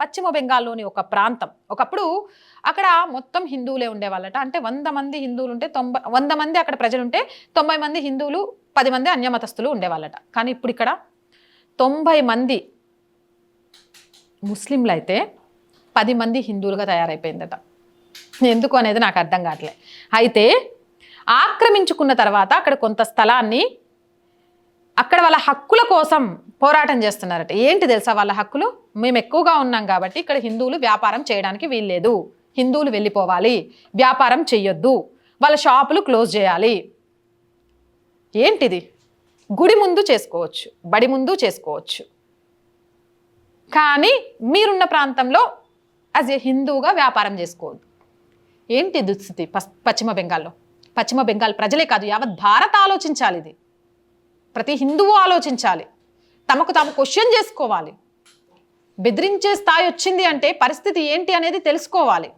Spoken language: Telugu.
పశ్చిమ బెంగాల్లోని ఒక ప్రాంతం. ఒకప్పుడు అక్కడ మొత్తం హిందువులే ఉండేవాళ్ళట. అంటే వంద మంది హిందువులు ఉంటే తొంభై వంద మంది అక్కడ ప్రజలు ఉంటే తొంభై మంది హిందువులు పది మంది అన్యమతస్థులు ఉండేవాళ్ళట. కానీ ఇప్పుడు ఇక్కడ తొంభై మంది ముస్లింలు అయితే పది మంది హిందువులుగా తయారైపోయిందట. ఎందుకు అనేది నాకు అర్థం కావట్లే. అయితే ఆక్రమించుకున్న తర్వాత అక్కడ కొంత స్థలాన్ని అక్కడ వాళ్ళ హక్కుల కోసం పోరాటం చేస్తున్నారట. ఏంటి తెలుసా వాళ్ళ హక్కులు? మేము ఎక్కువగా ఉన్నాం కాబట్టి ఇక్కడ హిందువులు వ్యాపారం చేయడానికి వీల్లేదు. హిందువులు వెళ్ళిపోవాలి. వ్యాపారం చెయ్యొద్దు. వాళ్ళ షాపులు క్లోజ్ చేయాలి. ఏంటిది? గుడి ముందు చేసుకోవచ్చు. బడి ముందు చేసుకోవచ్చు. కానీ మీరున్న ప్రాంతంలో యాజ్ ఏ హిందువుగా వ్యాపారం చేసుకోవద్దు. ఏంటి దుస్థితి పశ్చిమ బెంగాల్లో? పశ్చిమ బెంగాల్ ప్రజలే కాదు యావత్ భారత్ ఆలోచించాలి ఇది ప్రతి హిందువు ఆలోచించాలి. తమకు తాము క్వశ్చన్ చేసుకోవాలి. బెదిరించే స్థాయి వచ్చింది అంటే పరిస్థితి ఏంటి అనేది తెలుసుకోవాలి.